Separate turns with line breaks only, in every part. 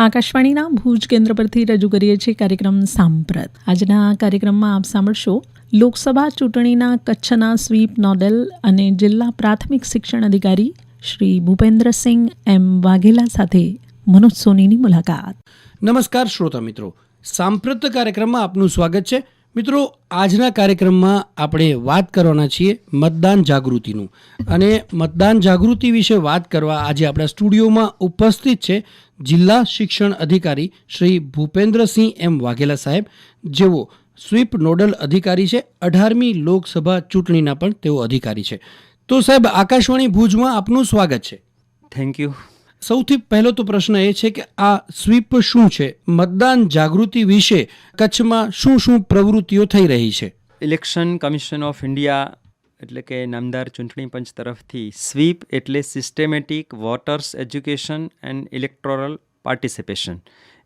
આકાશવાણીના ભુજ કેન્દ્ર પરથી રજૂ કરીએ છીએ કાર્યક્રમ સાંપ્રત. આજના કાર્યક્રમમાં આપ સાંભળશો, લોકસભા ચૂંટણીના કચ્છના સ્વીપ નોડલ અને જિલ્લા પ્રાથમિક શિક્ષણ અધિકારી શ્રી ભૂપેન્દ્રસિંહ એમ વાઘેલા સાથે મનોજ સોનીની મુલાકાત.
નમસ્કાર શ્રોતા મિત્રો. સાંપ્રત કાર્યક્રમમાં આપનું સ્વાગત છે. મિત્રો, આજના કાર્યક્રમમાં આપણે વાત કરવાના છીએ મતદાન જાગૃતિનું. અને મતદાન જાગૃતિ વિશે વાત કરવા આજે આપણા સ્ટુડિયોમાં ઉપસ્થિત છે જિલ્લા શિક્ષણ અધિકારી શ્રી ભૂપેન્દ્રસિંહ એમ વાઘેલા સાહેબ. જેઓ સ્વીપ નોડલ અધિકારી છે, અઢારમી લોકસભા ચૂંટણીના પણ તેઓ અધિકારી છે. તો સાહેબ, આકાશવાણી ભુજમાં આપનું સ્વાગત છે.
થેન્ક યુ
સૌથી પહેલો તો પ્રશ્ન એ છે કે આ સ્વીપ શું છે? મતદાન જાગૃતિ વિશે કચ્છમાં શું શું પ્રવૃત્તિઓ થઈ રહી છે?
ઇલેક્શન કમિશન ઓફ ઇન્ડિયા એટલે કે નામદાર ચૂંટણી પંચ તરફથી સ્વીપ એટલે systematic voters education and electoral participation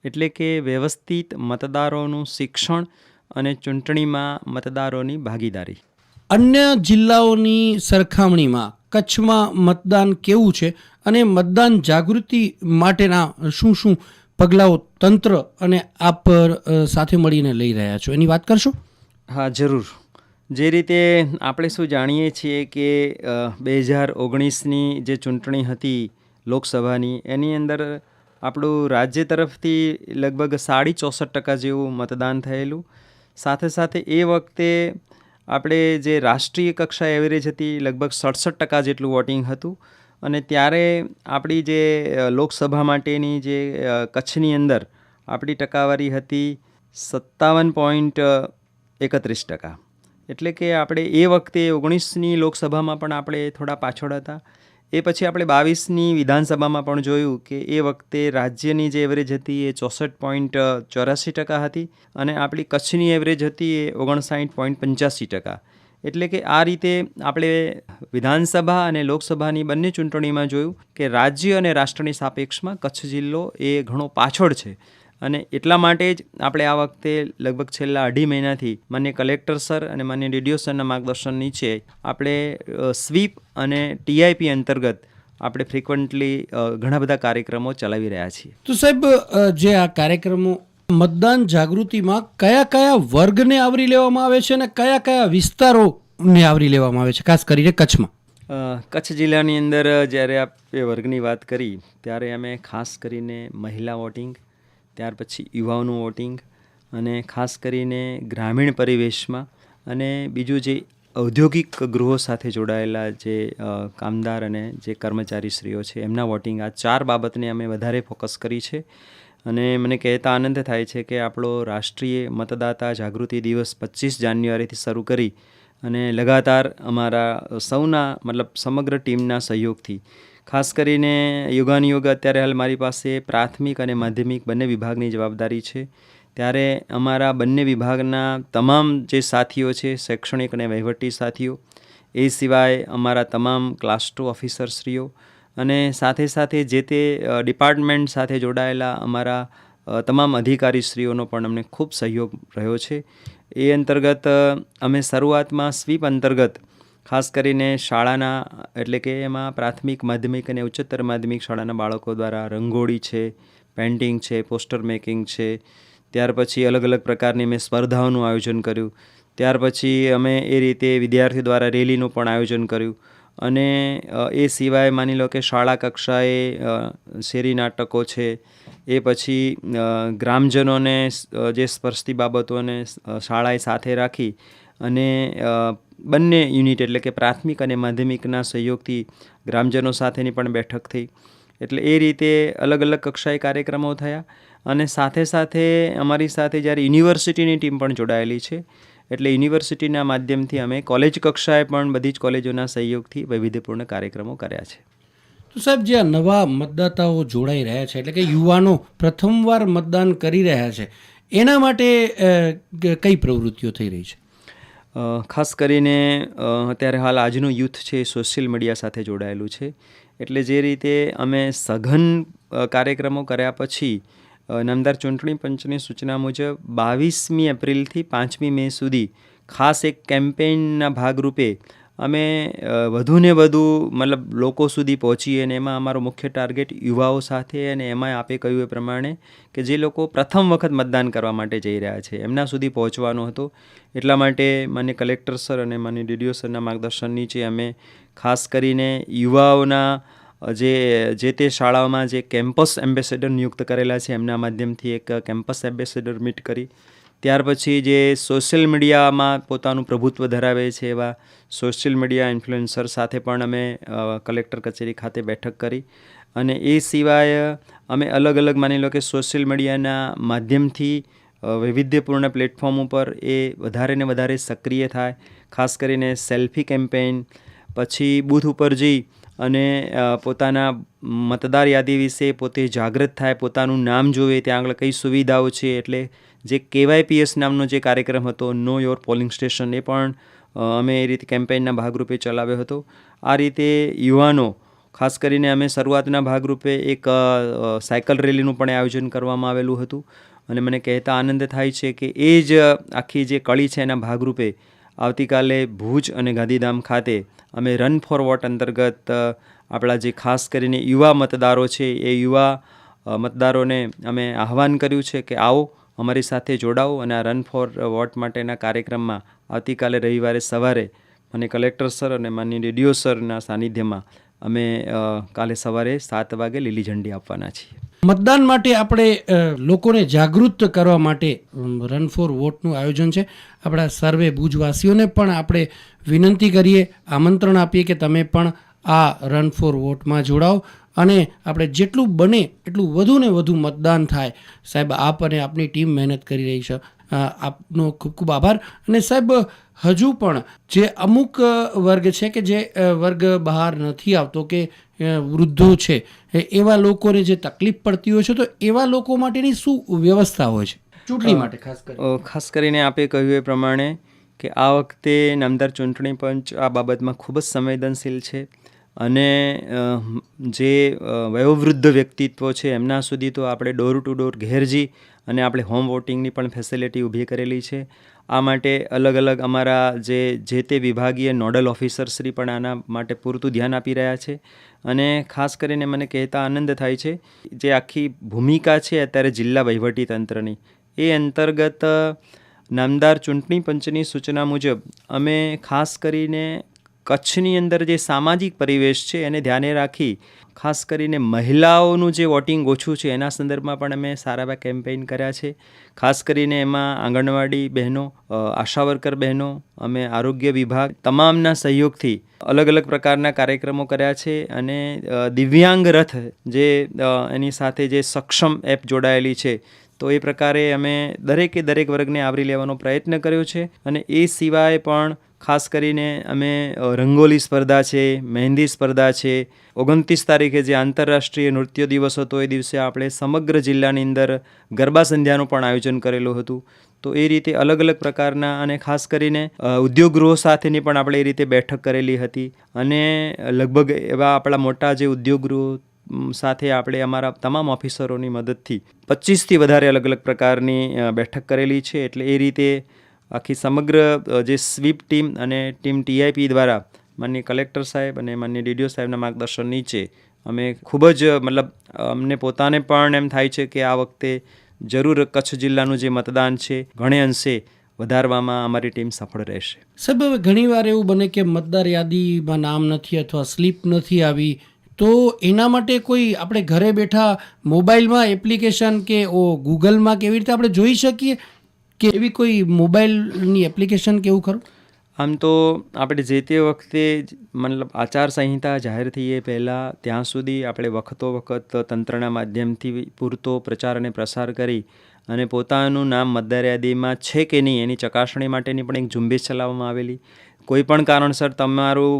એટલે કે વ્યવસ્થિત મતદારોનું શિક્ષણ અને ચૂંટણીમાં મતદારોની ભાગીદારી.
અન્ય જિલ્લાઓની સરખામણીમાં કચ્છમાં મતદાન કેવું છે અને મતદાન જાગૃતિ માટેના શું શું પગલાઓ તંત્ર અને આપ સાથે મળીને લઈ રહ્યા છો? એની વાત કરશો?
હા, જરૂર. જે રીતે આપણે શું જાણીએ છીએ કે બે હજાર ઓગણીસની જે ચૂંટણી હતી લોકસભાની, એની અંદર આપણું રાજ્ય તરફથી લગભગ સાડી ચોસઠ ટકા જેવું મતદાન થયેલું. સાથે સાથે એ વખતે આપણે જે રાષ્ટ્રીય કક્ષા એવરેજ હતી, લગભગ સડસઠ ટકા જેટલું વોટિંગ હતું. અને ત્યારે આપણી જે લોકસભા માટેની જે કચ્છની અંદર આપણી ટકાવારી હતી સત્તાવન પોઈન્ટ એકત્રીસ ટકા. એટલે કે આપણે એ વખતે ઓગણીસની લોકસભામાં પણ આપણે થોડા પાછળ હતા. એ પછી આપણે બાવીસની વિધાનસભામાં પણ જોયું કે એ વખતે રાજ્યની જે એવરેજ હતી એ ચોસઠ પોઈન્ટ ચોરાસી ટકા હતી અને આપણી કચ્છની એવરેજ હતી એ ઓગણસાઠ પોઈન્ટ પંચ્યાસી ટકા. એટલે કે આ રીતે આપણે વિધાનસભા અને લોકસભાની બંને ચૂંટણીમાં જોયું કે રાજ્ય અને રાષ્ટ્રની સાપેક્ષમાં કચ્છ જિલ્લો એ ઘણો પાછળ છે. અને એટલા માટે જ આપણે આ વખતે લગભગ છેલ્લા અઢી મહિનાથી માન્ય કલેક્ટર સર અને માન્ય ડીડીઓ સરના માર્ગદર્શન નીચે આપણે સ્વીપ અને ટીઆઈપી અંતર્ગત આપણે ફ્રિકવન્ટલી ઘણા બધા કાર્યક્રમો ચલાવી રહ્યા છીએ.
તો સાહેબ જે આ કાર્યક્રમો મતદાન જાગૃતિમાં કયા કયા વર્ગને આવરી લેવામાં આવે છે અને કયા કયા વિસ્તારોને આવરી લેવામાં આવે છે ખાસ કરીને કચ્છમાં?
કચ્છ જિલ્લાની અંદર જ્યારે આપણે વર્ગની વાત કરી ત્યારે અમે ખાસ કરીને મહિલા વોટિંગ ત્યાર પછી યુવાઓનું વોટિંગ અને ખાસ કરીને ગ્રામીણ પરિવેશમાં અને બીજું જે ઔદ્યોગિક ગૃહો સાથે જોડાયેલા જે કામદાર અને જે કર્મચારીશ્રીઓ છે, એમના વોટિંગ આ ચાર બાબતને અમે વધારે ફોકસ કરી છે. અને મને કહેતા આનંદ થાય છે કે આપણો રાષ્ટ્રીય મતદાતા જાગૃતિ દિવસ પચીસ જાન્યુઆરીથી શરૂ કરી અને લગાતાર અમારા સૌના, મતલબ સમગ્ર ટીમના સહયોગથી ખાસ કરીને યોગાનુયોગ અત્યારે હાલ મારી પાસે પ્રાથમિક અને માધ્યમિક બંને વિભાગની જવાબદારી છે. ત્યારે અમારા બંને વિભાગના તમામ જે સાથીઓ છે, શૈક્ષણિક અને વહીવટી સાથીઓ, એ સિવાય અમારા તમામ ક્લાસ ટુ ઓફિસરશ્રીઓ અને સાથે સાથે જે તે ડિપાર્ટમેન્ટ સાથે જોડાયેલા અમારા તમામ અધિકારીશ્રીઓનો પણ અમને ખૂબ સહયોગ રહ્યો છે. એ અંતર્ગત અમે શરૂઆતમાં સ્વીપ અંતર્ગત ખાસ કરીને શાળાના, એટલે કે એમાં પ્રાથમિક, માધ્યમિક અને ઉચ્ચતર માધ્યમિક શાળાના બાળકો દ્વારા રંગોળી છે, પેઇન્ટિંગ છે, પોસ્ટર મેકિંગ છે. ત્યાર પછી અલગ અલગ પ્રકારની મેં સ્પર્ધાઓનું આયોજન કર્યું. ત્યાર પછી અમે એ રીતે વિદ્યાર્થીઓ દ્વારા રેલીનું પણ આયોજન કર્યું. અને એ સિવાય માની લો કે શાળા કક્ષાએ શેરી નાટકો છે. એ પછી ગ્રામજનોને જે સ્પર્શતી બાબતોને શાળાએ સાથે રાખી અને બંને યુનિટ એટલે કે પ્રાથમિક અને માધ્યમિકના સહયોગથી ગ્રામજનો સાથેની પણ બેઠક થઈ. એટલે એ રીતે અલગ અલગ કક્ષાએ કાર્યક્રમો થયા અને સાથે સાથે અમારી સાથે જ્યારે યુનિવર્સિટીની ટીમ પણ જોડાયેલી છે, એટલે યુનિવર્સિટીના માધ્યમથી અમે કોલેજ કક્ષાએ પણ બધી જ કોલેજોના સહયોગથી વૈવિધ્યપૂર્ણ કાર્યક્રમો કર્યા છે.
તો સાહેબ, જે આ નવા મતદાતાઓ જોડાઈ રહ્યા છે, એટલે કે યુવાનો પ્રથમવાર મતદાન કરી રહ્યા છે, એના માટે કઈ પ્રવૃત્તિઓ થઈ રહી છે?
ખાસ કરીને અત્યારે હાલ આજનું યુથ છે એ સોશિયલ મીડિયા સાથે જોડાયેલું છે. એટલે જે રીતે અમે સઘન કાર્યક્રમો કર્યા પછી નામદાર ચૂંટણી પંચની સૂચના મુજબ બાવીસમી એપ્રિલથી પાંચમી મે સુધી ખાસ એક કેમ્પેઇનના ભાગરૂપે અમે વધુને વધુ મતલબ લોકો સુધી પહોંચીએ અને એમાં અમારો મુખ્ય ટાર્ગેટ યુવાઓ સાથે અને એમાં આપે કહ્યું એ પ્રમાણે કે જે લોકો પ્રથમ વખત મતદાન કરવા માટે જઈ રહ્યા છે, એમના સુધી પહોંચવાનો હતો. એટલા માટે મને કલેક્ટર સર અને મને ડીડીઓ સરના માર્ગદર્શન નીચે અમે ખાસ કરીને યુવાઓના જે જે તે શાળાઓમાં જે કેમ્પસ એમ્બેસેડર નિયુક્ત કરેલા છે, એમના માધ્યમથી એક કેમ્પસ એમ્બેસેડર મીટ કરી. ત્યાર પછી જે સોશિયલ મીડિયામાં પોતાનું પ્રભુત્વ ધરાવે છે એવા સોશિયલ મીડિયા ઇન્ફ્લુએન્સર સાથે પણ અમે કલેક્ટર કચેરી ખાતે બેઠક કરી. અને એ સિવાય અમે અલગ અલગ માની લો કે સોશિયલ મીડિયાના માધ્યમથી વૈવિધ્યપૂર્ણ પ્લેટફોર્મ ઉપર એ વધારે ને વધારે સક્રિય થાય. ખાસ કરીને સેલ્ફી કેમ્પેઇન પછી બૂથ ઉપર જઈ અને પોતાના મતદાર યાદી વિશે પોતે જાગૃત થાય, પોતાનું નામ જોવે ત્યાં આગળ કઈ સુવિધાઓ છે, એટલે જે કેવાયપીએસ નામનો જે કાર્યક્રમ હતો, નો યોર પોલિંગ સ્ટેશન, એ પણ અમે એ રીતે કેમ્પેઇનના ભાગરૂપે ચલાવ્યો હતો. આ રીતે યુવાનો, ખાસ કરીને અમે શરૂઆતના ભાગરૂપે એક સાયકલ રેલીનું પણ આયોજન કરવામાં આવેલું હતું. અને મને કહેતા આનંદ થાય છે કે એ જ આખી જે કળી છે એના ભાગરૂપે આવતીકાલે ભુજ અને ગાંધીધામ ખાતે અમે રન ફોર વોટ અંતર્ગત આપણા જે ખાસ કરીને યુવા મતદારો છે, એ યુવા મતદારોને અમે આહવાન કર્યું છે કે આવો અમારી સાથે જોડાઓ અને આ રન ફોર વોટ માટેના કાર્યક્રમમાં આવતીકાલે રવિવારે સવારે મને કલેક્ટર સર અને માન્ય ડીડીઓ સરના સાનિધ્યમાં અમે કાલે સવારે સાત વાગે લીલી ઝંડી આપવાના છીએ.
મતદાન માટે આપણે લોકોને જાગૃત કરવા માટે રન ફોર વોટનું આયોજન છે. આપણા સર્વે ભુજવાસીઓને પણ આપણે વિનંતી કરીએ, આમંત્રણ આપીએ કે તમે પણ આ રન ફોર વોટમાં જોડાઓ. અને આપણે જેટલું બને એટલું વધુ ને વધુ મતદાન થાય. સાહેબ આપ અને આપની ટીમ મહેનત કરી રહી છે. આપનો ખૂબ ખૂબ આભાર. અને સાહેબ હજુ પણ જે અમુક વર્ગ છે કે જે વર્ગ બહાર નથી આવતો કે વૃદ્ધો છે એવા લોકોને જે તકલીફ પડતી હોય છે તો એવા લોકો માટેની શું વ્યવસ્થા હોય છે? ચૂંટણી માટે ખાસ કરી.
ખાસ કરીને આપે કહ્યું એ પ્રમાણે કે આ વખતે નામદાર ચૂંટણી પંચ આ બાબતમાં ખૂબ જ સંવેદનશીલ છે. અને જે વયોવૃદ્ધ વ્યક્તિત્વ છે, એમના સુધી તો આપણે ડોર ટુ ડોર ઘેર જઈ અને આપણે હોમ વોટિંગની પણ ફેસિલિટી ઊભી કરેલી છે. આ માટે અલગ અલગ અમારા જે જે તે વિભાગીય નોડલ ઓફિસરશ્રી પણ આના માટે પૂરતું ધ્યાન આપી રહ્યા છે. અને ખાસ કરીને મને કહેતા આનંદ થાય છે, જે આખી ભૂમિકા છે અત્યારે જિલ્લા વહીવટી તંત્રની. એ અંતર્ગત નામદાર ચૂંટણી પંચની સૂચના મુજબ અમે ખાસ કરીને કચ્છની અંદર જે સામાજિક પરિવેશ છે એને ધ્યાને રાખી, ખાસ કરીને મહિલાઓનું જે વોટિંગ ઓછું છે, એના સંદર્ભમાં પણ અમે સારા એવા કેમ્પેઇન કર્યા છે. ખાસ કરીને એમાં આંગણવાડી બહેનો આશાવર્કર આશા વર્કર બહેનો, અમે આરોગ્ય વિભાગ તમામના સહયોગથી અલગ અલગ પ્રકારના કાર્યક્રમો કર્યા છે અને દિવ્યાંગ રથ જે એની સાથે જે સક્ષમ એપ જોડાયેલી છે, તો એ પ્રકારે અમે દરેકે દરેક વર્ગને આવરી લેવાનો પ્રયત્ન કર્યો છે અને એ સિવાય પણ ખાસ કરીને અમે રંગોલી સ્પર્ધા છે, મહેંદી સ્પર્ધા છે. ઓગણત્રીસ તારીખે જે આંતરરાષ્ટ્રીય નૃત્ય દિવસ હતો એ દિવસે આપણે સમગ્ર જિલ્લાની અંદર ગરબા સંધ્યાનું પણ આયોજન કરેલું હતું. તો એ રીતે અલગ અલગ પ્રકારના અને ખાસ કરીને ઉદ્યોગગૃહો સાથેની પણ આપણે એ રીતે બેઠક કરેલી હતી. અને લગભગ એવા આપણા મોટા જે ઉદ્યોગગૃહો સાથે આપણે અમારા તમામ ઓફિસરોની મદદથી પચીસથી વધારે અલગ અલગ પ્રકારની બેઠક કરેલી છે. એટલે એ રીતે આખી સમગ્ર જે સ્વીપ ટીમ અને ટીમ ટીઆઈપી દ્વારા માનનીય કલેક્ટર સાહેબ અને માનનીય ડીડીઓ સાહેબના માર્ગદર્શન નીચે અમે ખૂબ જ મતલબ અમને પોતાને પણ એમ થાય છે કે આ વખતે જરૂર કચ્છ જિલ્લાનું જે મતદાન છે, ઘણે અંશે વધારવામાં અમારી ટીમ સફળ રહેશે.
સાહેબ, હવે ઘણીવાર એવું બને કે મતદાર યાદીમાં નામ નથી અથવા સ્લીપ નથી આવી, તો એના માટે કોઈ આપણે ઘરે બેઠા મોબાઈલમાં એપ્લિકેશન કે, ઓ, ગૂગલમાં કેવી રીતે આપણે જોઈ શકીએ? કે એવી કોઈ મોબાઈલની એપ્લિકેશન કેવું ખરું?
આમ તો આપણે જે તે વખતે મતલબ આચારસંહિતા જાહેર થઈ એ પહેલાં, ત્યાં સુધી આપણે વખતો વખત તંત્રના માધ્યમથી પૂરતો પ્રચાર અને પ્રસાર કરી અને પોતાનું નામ મતદાર યાદીમાં છે કે નહીં એની ચકાસણી માટેની પણ એક ઝુંબેશ ચલાવવામાં આવેલી. કોઈ પણ કારણસર તમારું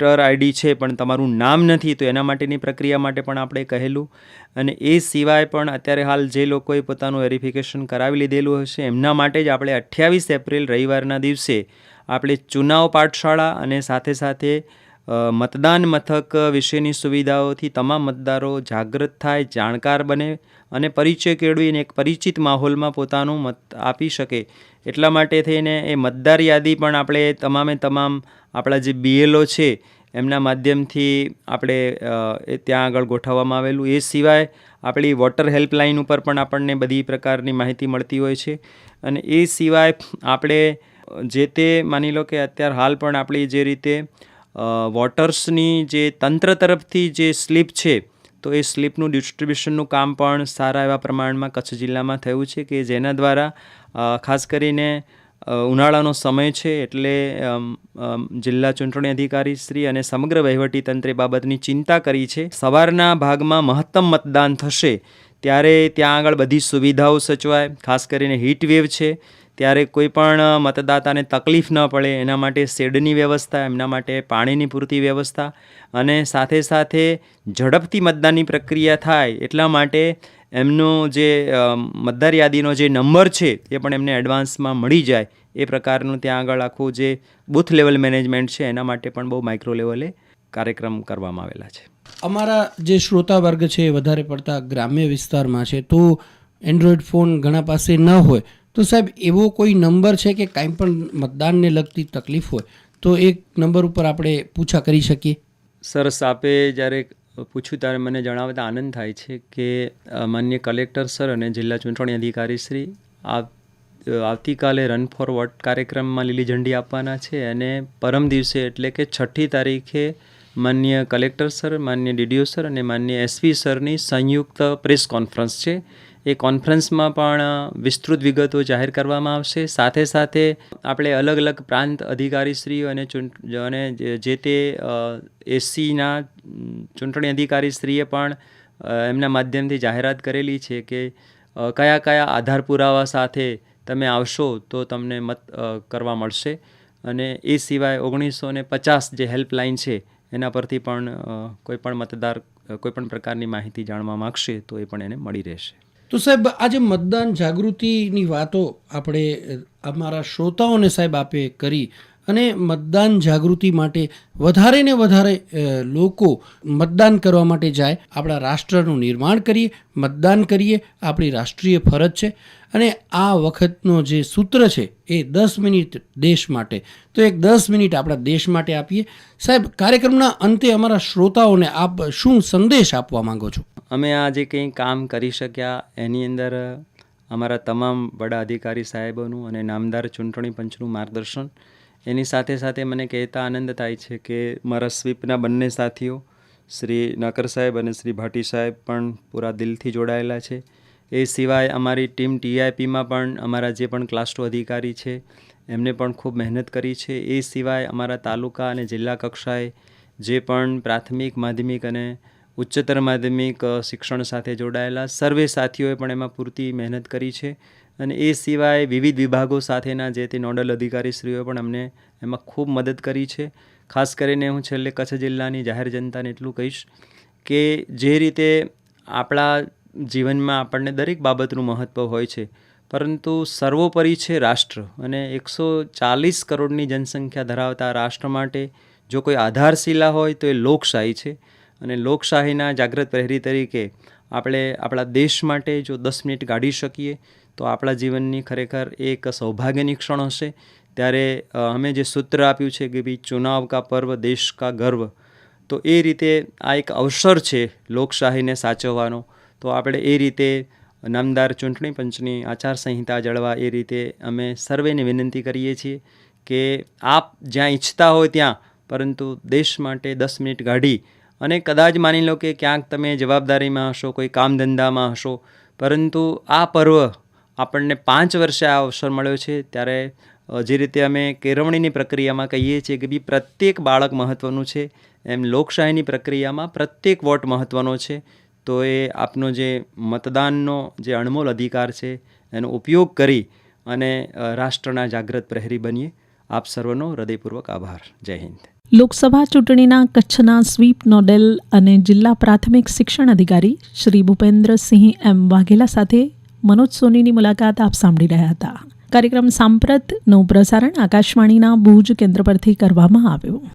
વોટર આઈડી છે, પણ તમારું નામ નથી, તો એના માટેની પ્રક્રિયા માટે પણ આપણે કહેલું. અને એ સિવાય પણ અત્યારે હાલ જે લોકોએ પોતાનું વેરિફિકેશન કરાવી લીધેલું હશે, એમના માટે જ આપણે અઠ્યાવીસ એપ્રિલ રવિવારના દિવસે આપણે ચુનાવ પાઠશાળા અને સાથે સાથે મતદાન મથક વિશેની સુવિધાઓથી તમામ મતદારો જાગૃત થાય, જાણકાર બને અને પરિચય કેળવીને એક પરિચિત માહોલમાં પોતાનું મત આપી શકે. એટલા માટે થઈને એ મતદાર યાદી પણ આપણે તમામે તમામ આપણા જે બીએલઓ છે, એમના માધ્યમથી આપણે એ ત્યાં આગળ ગોઠવવામાં આવેલું. એ સિવાય આપણી વોટર હેલ્પલાઇન ઉપર પણ આપણને બધી પ્રકારની માહિતી મળતી હોય છે. અને એ સિવાય આપણે જે તે માની લો કે અત્યારે હાલ પણ આપણી જે રીતે વોટર્સની જે તંત્ર તરફથી જે સ્લીપ છે, તો એ સ્લીપનું ડિસ્ટ્રીબ્યુશનનું કામ પણ સારા એવા પ્રમાણમાં કચ્છ જિલ્લામાં થયું છે કે જેના દ્વારા ખાસ કરીને ઉનાળાનો સમય છે એટલે જિલ્લા ચૂંટણી અધિકારી શ્રી અને સમગ્ર વહીવટી તંત્રે બાબતની ચિંતા કરી છે. સવારના ભાગમાં મહત્તમ મતદાન થશે, ત્યારે ત્યાં આગળ બધી સુવિધાઓ સચવાય, ખાસ કરીને હીટ વેવ છે ત્યારે કોઈ પણ મતદાતાને તકલીફ ન પડે. એના માટે શેડની વ્યવસ્થા, એમના માટે પાણીની પૂરતી વ્યવસ્થા અને સાથે સાથે ઝડપથી મતદાનની પ્રક્રિયા થાય એટલા માટે એમનો જે મતદાર યાદીનો જે નંબર છે એ પણ એમને એડવાન્સમાં મળી જાય. એ પ્રકારનું ત્યાં આગળ આખું જે બૂથ લેવલ મેનેજમેન્ટ છે એના માટે પણ બહુ માઇક્રો લેવલે કાર્યક્રમ કરવામાં આવેલા છે.
અમારા જે શ્રોતા વર્ગ છે એ વધારે પડતા ગ્રામ્ય વિસ્તારમાં છે. તો એન્ડ્રોઈડ ફોન ઘણા પાસે ન હોય તો સાહેબ, એવો કોઈ નંબર છે કે કાંઈ પણ મતદાનને લગતી તકલીફ હોય, તો એક નંબર ઉપર આપણે પૂછા કરી શકીએ?
સરસ, આપે જ્યારે પૂછ્યું ત્યારે મને જણાવતા આનંદ થાય છે કે માન્ય કલેક્ટર સર અને જિલ્લા ચૂંટણી અધિકારી શ્રી આવતીકાલે રન ફોર વોટ કાર્યક્રમમાં લીલી ઝંડી આપવાના છે અને પરમ દિવસે એટલે કે છઠ્ઠી તારીખે માનનીય કલેક્ટર સર, માન્ય ડીડીઓ સર અને માનનીય એસપી સરની સંયુક્ત પ્રેસ કોન્ફરન્સ છે. એ કોન્ફરન્સમાં પણ વિસ્તૃત વિગતો જાહેર કરવામાં આવશે. સાથે સાથે આપણે અલગ અલગ પ્રાંત અધિકારીશ્રીઓ અને અને જે- તે એસસીના ચૂંટણી અધિકારીશ્રીએ પણ એમના માધ્યમથી જાહેરાત કરેલી છે કે કયા કયા આધાર પુરાવા સાથે તમે આવશો તો તમને મત કરવા મળશે. અને એ સિવાય ઓગણીસો ને પચાસ જે હેલ્પલાઇન છે, એના પરથી પણ કોઈ પણ મતદાર કોઈ પણ પ્રકારની માહિતી જાણવા માગશે તો એ પણ એને મળી રહેશે.
તો સાહેબ આજે મતદાન જાગૃતિની વાતો આપણે અમારા શ્રોતાઓને સાહેબ આપે કરી. અને મતદાન જાગૃતિ માટે વધારે ને વધારે લોકો મતદાન કરવા માટે જાય. આપણા રાષ્ટ્રનું નિર્માણ કરીએ, મતદાન કરીએ, આપણી રાષ્ટ્રીય ફરજ છે. અને આ વખતનો જે સૂત્ર છે એ દસ મિનિટ દેશ માટે. તો એક દસ મિનિટ આપણા દેશ માટે આપીએ. સાહેબ, કાર્યક્રમના અંતે અમારા શ્રોતાઓને આપ શું સંદેશ આપવા માંગો છો?
અમે આ જે કંઈ કામ કરી શક્યા, એની અંદર અમારા તમામ વડા અધિકારી સાહેબોનું અને નામદાર ચૂંટણી પંચનું માર્ગદર્શન એની સાથે સાથે મને કહેતા આનંદ થાય છે કે મારા સ્વીપના બંને સાથીઓ, શ્રી નકર સાહેબ અને શ્રી ભાટી સાહેબ પણ પૂરા દિલથી જોડાયેલા છે. એ સિવાય અમારી ટીમ ટીઆઈપીમાં પણ અમારા જે પણ ક્લાસ ટુ અધિકારી છે, એમને પણ ખૂબ મહેનત કરી છે. એ સિવાય અમારા તાલુકા અને જિલ્લા કક્ષાએ જે પણ પ્રાથમિક, માધ્યમિક અને ઉચ્ચતર માધ્યમિક શિક્ષણ સાથે જોડાયેલા સર્વે સાથીઓએ પણ એમાં પૂરતી મહેનત કરી છે. અને એ સિવાય વિવિધ વિભાગો સાથેના જે તે નોડલ અધિકારીશ્રીઓએ પણ અમને એમાં ખૂબ મદદ કરી છે. ખાસ કરીને હું છેલ્લે કચ્છ જિલ્લાની જાહેર જનતાને એટલું કહીશ કે જે રીતે આપણા જીવનમાં આપણને દરેક બાબતનું મહત્ત્વ હોય છે, પરંતુ સર્વોપરી છે રાષ્ટ્ર અને એકસો ચાલીસ કરોડની જનસંખ્યા ધરાવતા રાષ્ટ્ર માટે જો કોઈ આધારશિલા હોય તો એ લોકશાહી છે અને લોકશાહીના જાગૃત પ્રહરી તરીકે આપણે આપણા દેશ માટે જો દસ મિનિટ કાઢી શકીએ તો આપણા જીવનની ખરેખર એક સૌભાગ્યની ક્ષણ હશે. ત્યારે અમે જે સૂત્ર આપ્યું છે કે ભાઈ ચુનાવ કા પર્વ, દેશ કા ગર્વ, તો એ રીતે આ એક અવસર છે લોકશાહીને સાચવવાનો. તો આપણે એ રીતે નામદાર ચૂંટણી પંચની આચારસંહિતા જળવા એ રીતે અમે સર્વેને વિનંતી કરીએ છીએ કે આપ જ્યાં ઈચ્છતા હોય ત્યાં, પરંતુ દેશ માટે દસ મિનિટ કાઢી અને કદાચ માની લો કે ક્યાંક તમે જવાબદારીમાં હશો, કોઈ કામ ધંધામાં હશો, પરંતુ આ પર્વ આપણને પાંચ વર્ષે આ અવસર મળ્યો છે, ત્યારે જે રીતે અમે કેળવણીની પ્રક્રિયામાં કહીએ છીએ કે બી પ્રત્યેક બાળક મહત્ત્વનું છે, એમ લોકશાહીની પ્રક્રિયામાં પ્રત્યેક વોટ મહત્ત્વનો છે, તો એ આપનો જે મતદાનનો જે અણમોલ અધિકાર છે, એનો ઉપયોગ કરી અને રાષ્ટ્રના જાગૃત પ્રહરી બનીએ. આપ સર્વનો હૃદયપૂર્વક આભાર. જય હિન્દ.
લોકસભા ચૂંટણીના કચ્છના સ્વીપ, નોડેલ અને જિલ્લા પ્રાથમિક શિક્ષણ અધિકારી શ્રી ભૂપેન્દ્રસિંહ એમ વાઘેલા સાથે મનોજ સોનીની મુલાકાત આપ સાંભળી રહ્યા હતા. કાર્યક્રમ સાંપ્રતનું પ્રસારણ આકાશવાણીના ભુજ કેન્દ્ર પરથી કરવામાં આવ્યું.